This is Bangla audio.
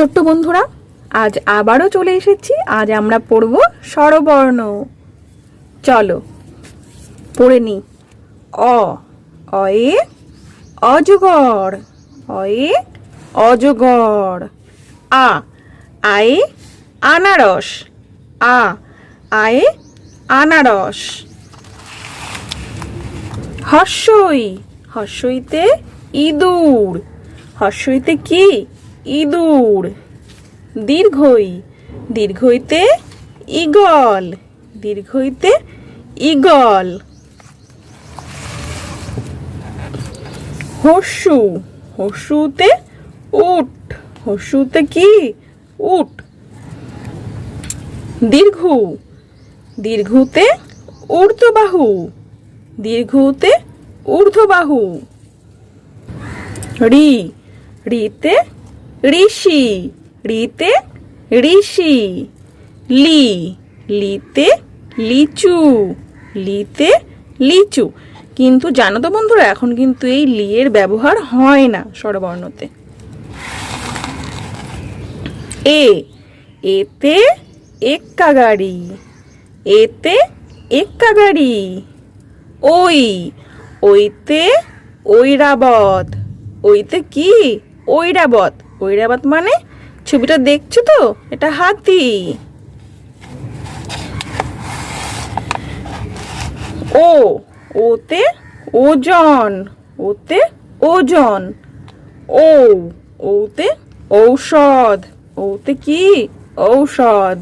ছোট্ট বন্ধুরা, আজ আবারও চলে এসেছি। আজ আমরা পড়ব স্বরবর্ণ। চলো, পড়ে নি। অ, অয়ে অজগর অয়ে অজগর আ, আয়ে, আনারস। আ, আয়ে, আনারস। হর্ষই, হর্ষইতে ইঁদুর। হর্ষইতে কি? ইঁদুর। দীর্ঘই, দীর্ঘইতে ইগল দীর্ঘইতে ইগল হর্ষু, হর্ষুতে উট, হর্ষুতে কি? উট। দীর্ঘ, দীর্ঘতে ঊর্ধ্ববাহু দীর্ঘতে ঊর্ধ্ববাহু। রি, রিতে ঋষি রিতে ঋষি, লি, লিতে লিচু লিতে লিচু। কিন্তু জানো তো বন্ধুরা, এখন কিন্তু এই লি এর ব্যবহার হয় না স্বরবর্ণতে। এ, এতে এক্কা গাড়ি এতে এক্কা গাড়ি ওই, ওইতে ঐরাবত, ওইতে কি? ঐরাবত। ঐরাবত মানে ছবিটা দেখছ তো? এটা হাতি। ও, ওতে ওজন ওতে ওজন। ও, ওতে ঔষধ, ওতে কি? ঔষধ।